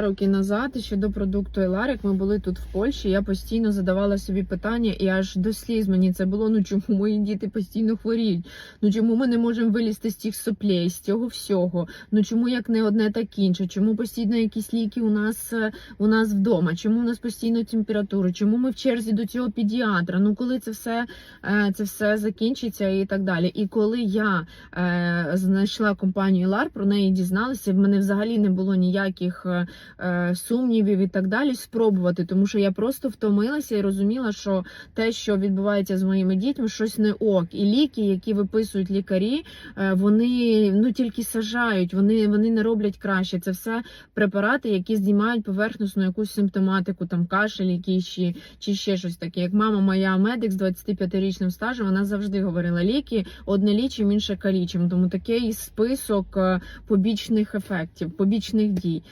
роки назад щодо продукту Еларик, ми були тут в Польщі. Я постійно задавала собі питання, і аж до сліз мені це було. Ну чому мої діти постійно хворіють? Ну чому ми не можемо вилізти з тих соплей, з цього всього? Ну чому як не одне, так інше? Чому постійно якісь ліки у нас е, у нас вдома? Чому у нас постійно температура? Чому ми в черзі до цього педіатра? Ну коли це все е, це все закінчиться і так далі. І коли я е, знайшла компанію Лар, про неї дізналася. В мене взагалі не було ніяких е, сумнівів і так далі. Спробувати, тому що я просто втомилася і розуміла, що те, що відбувається з моїми дітьми, щось не ок. І ліки, які виписують лікарі, е, вони ну тільки сажають, вони, вони не роблять краще. Це все препарати, які знімають поверхностну якусь симптоматику, там кашель, якийсь чи, чи ще щось таке. Як мама моя медик з 25-річним стажем, вона завжди говорила ліки одне лічим, інше калічим. Тому такий список е, побічних ефектів, побічних дій.